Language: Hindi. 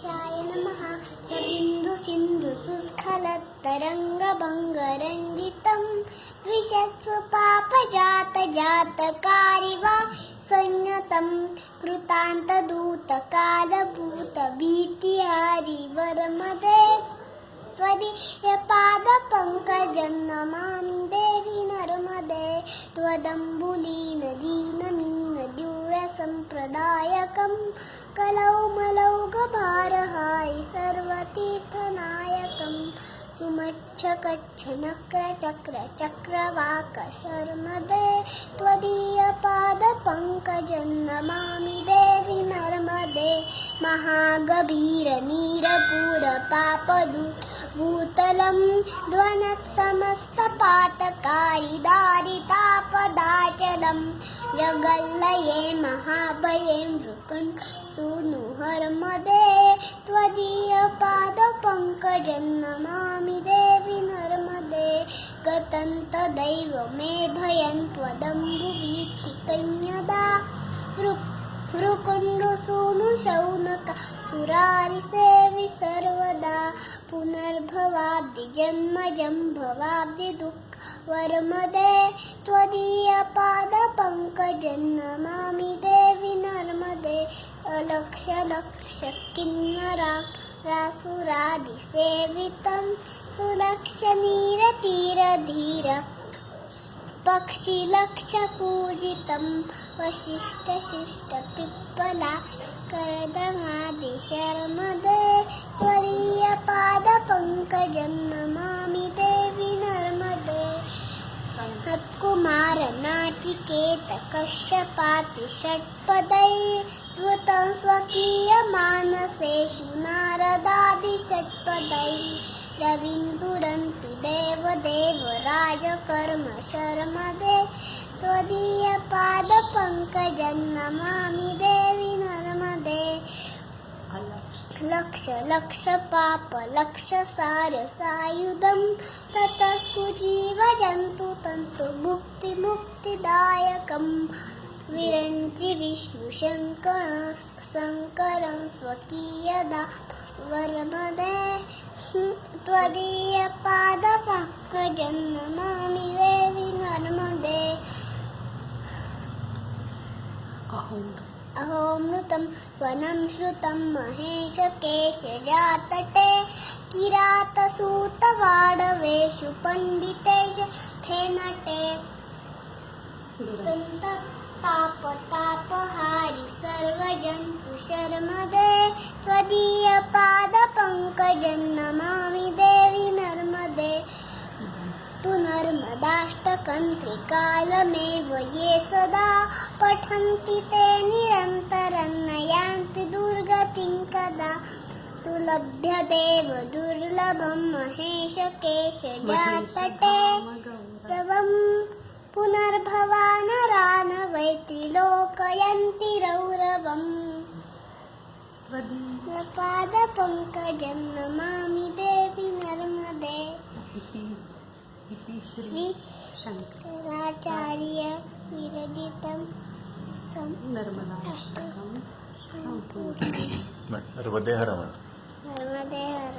गणेशाय नमः। सबिन्दु सिन्धु सुस्खलत्तरङ्गभङ्गरञ्जितं द्विषत्सु पापजात जातकारि वा संयतं कृतान्तदूतकालभूतभीतिहारिवरमदे। त्वदीयपादपङ्कजं नमामि देवि नर्मदे। त्वदम्बुलीनदीनमीनदिव्यसम्प्रदायकं कलौमलौघभारहारि सर्वतीर्थनायकं सुमच्छकच्छनक्रचक्रचक्रवाकशर्मदे त्वदीयपादपङ्कजं नमामि देवि नर्मदे। महागभीरनीरपूरपापदू पूतलं ध्वनसमस्तपातकारिदारितापदाचलं जगल्लये महाभये महाभयं वृकुण्सूनुर्मदे त्वदीयपादपङ्कजनमामि देवि नर्मदे गतन्तदैव मे भयं त्वदम्बुवीक्षितन्यदा। गतं तदैव मे भयं त्वदम्बुवीक्षितं भ्रुकुण्डसूनुशौनक सुरारिसेवि सर्वदा पुनर्भवाब्धि जन्मजं भवाब्धि दुःखवरमदे त्वदीयपादपङ्कजं नमामि देवि नर्मदे अलक्ष लक्ष किन्नरा रासुरादिसेवितं सुलक्षनीरतीरधीर पक्षिलक्षपूजितं वसिष्ठशिष्टपिप्पला करदमादिशर्मदे त्वदीयपादपङ्कजं नमामि देवि नर्मदे हत्कुमार नाचिकेत कश्यपाति षट्पदै द्वुतं स्वकीयमानसेषु नारदादिषट्पदै। रविन्दुरन्ति देवदेव राजकर्म शर्मदे त्वदीयपादपङ्कजं नमामि देवि नर्मदे लक्ष लक्ष पाप, लक्ष सार सायुधं। ततस्तु जीवजन्तु तन्तु मुक्ति, मुक्तिदायकं। विरञ्चि विष्णु शङ्कर, शङ्करं स्वकीयदा। वरमदे। त्वदीयपादपङ्कजं नमामि देवि नर्मदे। अहोमृतं वनं श्रुतं महेशकेशजातटे किरातसूतवाडवेषु पण्डितेश तापतापहारि शर्मदे त्वदीयपादपङ्कजं नमामि देवि नर्मदे। तु नर्मदाष्टकन्त्रिकालमेव ये सदा पठन्ति ते निरन्तरं न यान्ति दुर्गतिं कदा। सुलभ्यदेव दुर्लभं महेशकेशजातटे प्रभं पुनर्भवानरा वै त्रिलोकयन्ति रौरवम्। पादपङ्कजं नमामि देवि नर्मदे श्री शङ्कराचार्य विरचितं नर्मदे हर।